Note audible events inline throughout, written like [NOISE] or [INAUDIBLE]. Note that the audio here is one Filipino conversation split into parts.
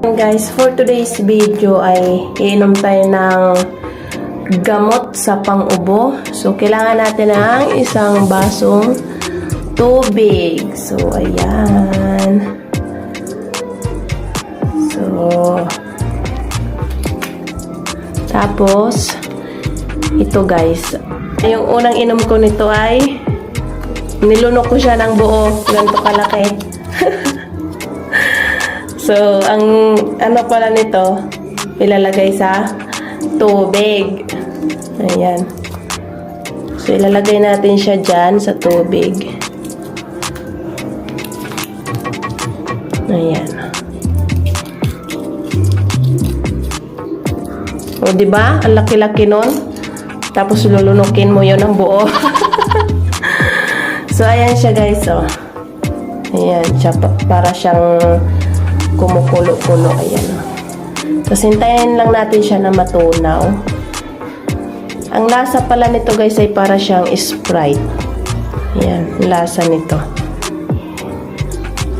Guys, for today's video ay iinom tayo ng gamot sa pang-ubo. So, kailangan natin ng isang basong tubig. So, ayan. So, tapos, ito guys. Yung unang inom ko nito ay nilunok ko siya ng buo. Ganito kalaki. [LAUGHS] So, ang ano pala nito, ilalagay sa tubig. Ayan. So, ilalagay natin siya dyan sa tubig. Ayan. O, di ba? Ang laki-laki nun. Tapos, lulunukin mo yon ng buo. [LAUGHS] so, ayan siya, guys. Oh. Ayan. Siya, pa- para siyang kumukulo-kulo. Ayan. Tapos hintayin lang natin siya na matunaw. Ang lasa pala nito guys ay para siyang Sprite. Ayan, lasa nito.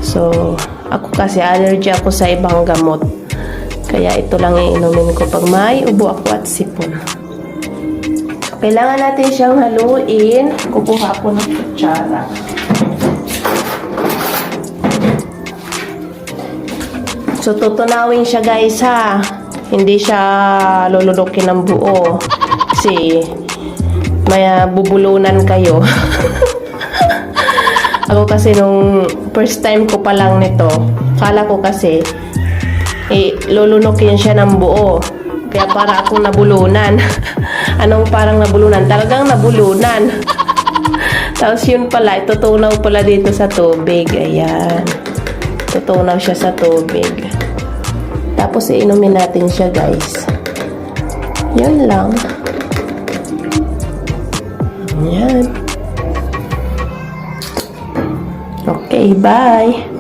So, ako kasi allergy ako sa ibang gamot. Kaya ito lang iinumin ko pag may ubo ako at sipon. Kailangan natin siyang haluin. Kukuha ako ng kutsara. So, tutunawin siya guys ha. Hindi siya lululukin ng buo. Kasi, may ah, bubulunan kayo. [LAUGHS] Ako kasi nung first time ko pa lang nito, kala ko kasi, eh, lulunukin siya ng buo. Kaya para akong nabulunan. [LAUGHS] Anong parang nabulunan? Talagang nabulunan. [LAUGHS] Tapos yun pala, itutunaw pala dito sa tubig. Ayan. Tutunaw siya sa tubig. Tapos iinumin natin siya guys. Yun lang. Ayan. Okay, bye.